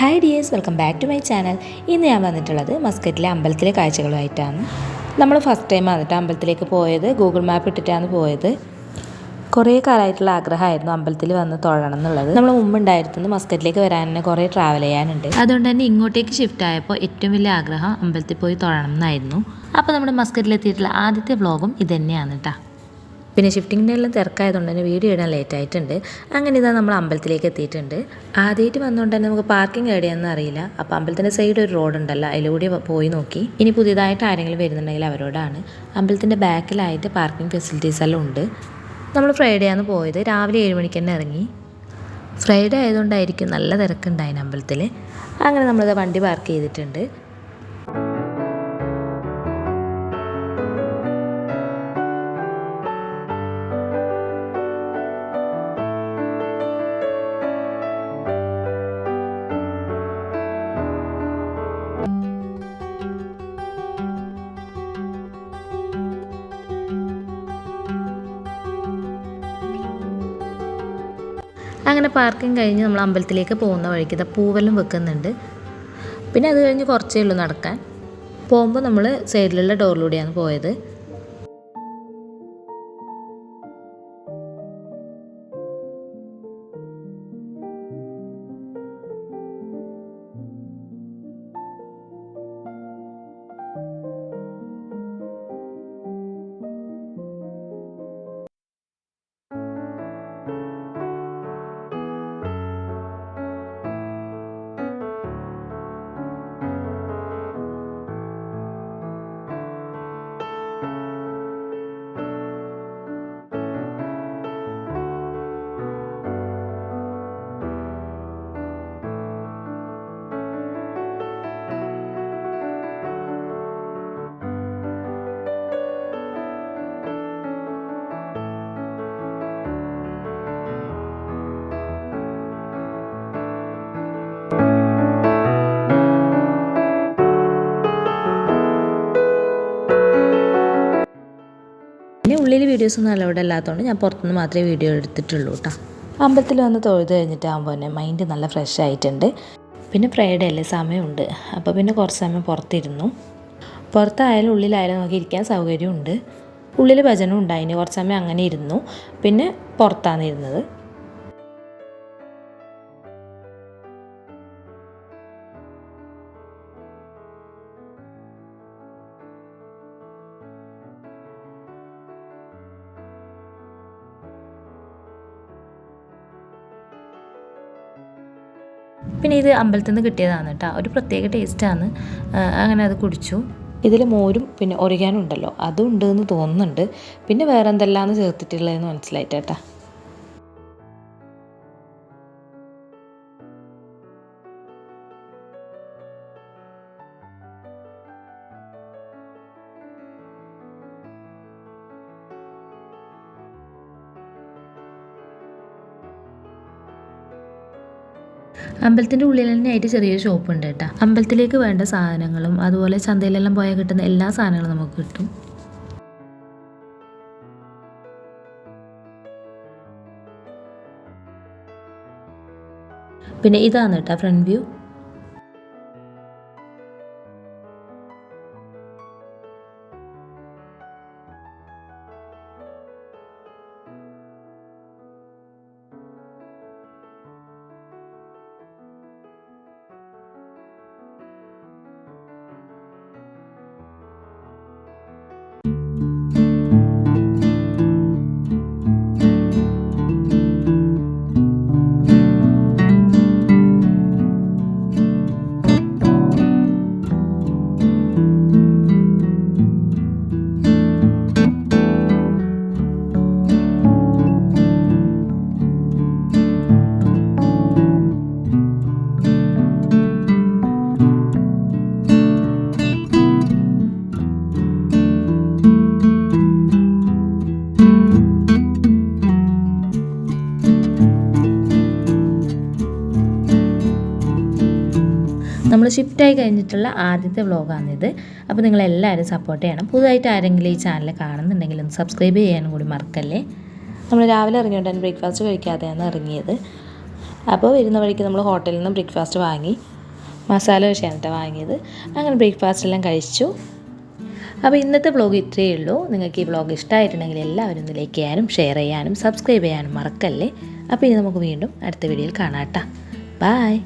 Hi dears welcome back to my channel ഇന്ന് ഞാൻ വന്നിട്ടുള്ളത് മസ്കറ്റിലെ അമ്പലത്തിലെ കാഴ്ചകളുമായിട്ടാണ്. നമ്മൾ ഫസ്റ്റ് ടൈം വന്നിട്ട് അമ്പലത്തിലേക്ക് പോയത് ഗൂഗിൾ മാപ്പ് ഇട്ടിട്ടാണ് പോയത്. കുറേ കാലമായിട്ടുള്ള ആഗ്രഹമായിരുന്നു അമ്പലത്തിൽ വന്ന് തൊഴണം എന്നുള്ളത്. നമ്മൾ മുമ്പ് ഉണ്ടായിരുന്നത് മസ്കറ്റിലേക്ക് വരാൻ തന്നെ കുറേ ട്രാവൽ ചെയ്യാനുണ്ട്. അതുകൊണ്ട് തന്നെ ഇങ്ങോട്ടേക്ക് ഷിഫ്റ്റ് ആയപ്പോൾ ഏറ്റവും വലിയ ആഗ്രഹം അമ്പലത്തിൽ പോയി തൊഴണം എന്നായിരുന്നു. അപ്പോൾ നമ്മുടെ മസ്കറ്റിലെത്തിയിട്ടുള്ള ആദ്യത്തെ വ്ളോഗും ഇതുതന്നെയാണ് കേട്ടോ പിന്നെ ഷിഫ്റ്റിങ്ങിന്റെ എല്ലാം തിരക്കായതുകൊണ്ട് തന്നെ വീഡിയോ ഇടാൻ ലേറ്റ് ആയിട്ടുണ്ട്. അങ്ങനെ ഇതാ നമ്മൾ അമ്പലത്തിലേക്ക് എത്തിയിട്ടുണ്ട്. ആദ്യമായിട്ട് വന്നുകൊണ്ട് തന്നെ നമുക്ക് പാർക്കിംഗ് എവിടെയാണെന്ന് അറിയില്ല. അപ്പോൾ അമ്പലത്തിന്റെ സൈഡ് ഒരു റോഡ് ഉണ്ടല്ലോ. അതിലൂടെ പോയി നോക്കി. ഇനി പുതിയതായിട്ട് ആരെങ്കിലും വരുന്നുണ്ടെങ്കിൽ അവരോടാണ്. അമ്പലത്തിന്റെ ബാക്കിലായിട്ട് പാർക്കിംഗ് ഫെസിലിറ്റീസ് എല്ലാം ഉണ്ട്. നമ്മൾ ഫ്രൈഡേ ആണ് പോയത്. രാവിലെ ഏഴ് മണിക്ക് തന്നെ ഇറങ്ങി. ഫ്രൈഡേ ആയതുകൊണ്ടായിരിക്കും നല്ല തിരക്കുണ്ടായിന് അമ്പലത്തിൽ അങ്ങനെ നമ്മളിത് വണ്ടി പാർക്ക് ചെയ്തിട്ടുണ്ട്. അങ്ങനെ പാർക്കിംഗ് കഴിഞ്ഞ് നമ്മൾ അമ്പലത്തിലേക്ക് പോകുന്ന വഴിക്ക് ഇതാ പൂവെല്ലാം വെക്കുന്നുണ്ട്. പിന്നെ അത് കഴിഞ്ഞ് കുറച്ചേ ഉള്ളൂ നടക്കാൻ. പോകുമ്പോൾ നമ്മൾ സൈഡിലുള്ള ഡോറിലൂടെയാണ് പോയത്. പിന്നെ ഉള്ളിൽ വീഡിയോസ് ഒന്നും അലൗഡ് അല്ലാത്തതുകൊണ്ട് ഞാൻ പുറത്തുനിന്ന് മാത്രമേ വീഡിയോ എടുത്തിട്ടുള്ളൂ കേട്ടോ അമ്പലത്തിൽ വന്ന് തൊഴുത് കഴിഞ്ഞിട്ടാകുമ്പോൾ തന്നെ മൈൻഡ് നല്ല ഫ്രഷ് ആയിട്ടുണ്ട്. പിന്നെ ഫ്രൈഡേ അല്ലേ സമയമുണ്ട്. അപ്പോൾ പിന്നെ കുറച്ച് സമയം പുറത്തിരുന്നു. പുറത്തായാലും ഉള്ളിലായാലും നമുക്ക് ഇരിക്കാൻ സൗകര്യമുണ്ട്. ഉള്ളിൽ ഭജനം ഉണ്ടായിന് കുറച്ച് സമയം അങ്ങനെ ഇരുന്നു. പിന്നെ പുറത്താണ് ഇരുന്നത് പിന്നെ ഇത് അമ്പലത്തിൽ നിന്ന് കിട്ടിയതാണ് കേട്ടോ ഒരു പ്രത്യേക ടേസ്റ്റാണ് അങ്ങനെ അത് കുടിച്ചു. ഇതിൽ മോരും പിന്നെ ഒറിയാനും ഉണ്ടല്ലോ. അതും ഉണ്ട് എന്ന് തോന്നുന്നുണ്ട്. പിന്നെ വേറെ എന്തെല്ലാമാണ് ചേർത്തിട്ടുള്ളതെന്ന് മനസ്സിലായിട്ട് അമ്പലത്തിന്റെ ഉള്ളിൽ തന്നെ ആയിട്ട് ചെറിയൊരു ഷോപ്പ് ഉണ്ട് കേട്ടോ. അമ്പലത്തിലേക്ക് വേണ്ട സാധനങ്ങളും അതുപോലെ ചന്തയിലെല്ലാം പോയാൽ കിട്ടുന്ന എല്ലാ സാധനങ്ങളും നമുക്ക് കിട്ടും. പിന്നെ ഇതാണ് കേട്ടോ ഫ്രണ്ട് വ്യൂ ഷിഫ്റ്റായി കഴിഞ്ഞിട്ടുള്ള ആദ്യത്തെ വ്ളോഗാണിത് അപ്പോൾ നിങ്ങളെല്ലാവരും സപ്പോർട്ട് ചെയ്യണം. പുതുതായിട്ട് ആരെങ്കിലും ഈ ചാനൽ കാണുന്നുണ്ടെങ്കിൽ ഒന്ന് സബ്സ്ക്രൈബ് ചെയ്യാനും കൂടി മറക്കല്ലേ? നമ്മൾ രാവിലെ ഇറങ്ങിയോണ്ട് ബ്രേക്ക്ഫാസ്റ്റ് കഴിക്കാതെയാണ് ഇറങ്ങിയത്. അപ്പോൾ വരുന്ന വഴിക്ക് നമ്മൾ ഹോട്ടലിൽ നിന്ന് ബ്രേക്ക്ഫാസ്റ്റ് വാങ്ങി. മസാല ദോശയാണ് വാങ്ങിയത്. അങ്ങനെ ബ്രേക്ക്ഫാസ്റ്റ് എല്ലാം കഴിച്ചു. അപ്പോൾ ഇന്നത്തെ വ്ളോഗ് ഇത്രയേ ഉള്ളൂ. നിങ്ങൾക്ക് ഈ വ്ളോഗ് ഇഷ്ടമായിട്ടുണ്ടെങ്കിൽ എല്ലാവരും ഒന്ന് ലൈക്ക് ചെയ്യാനും ഷെയർ ചെയ്യാനും സബ്സ്ക്രൈബ് ചെയ്യാനും മറക്കല്ലേ? അപ്പോൾ ഇനി നമുക്ക് വീണ്ടും അടുത്ത വീഡിയോയിൽ കാണാം കേട്ടോ ബായ്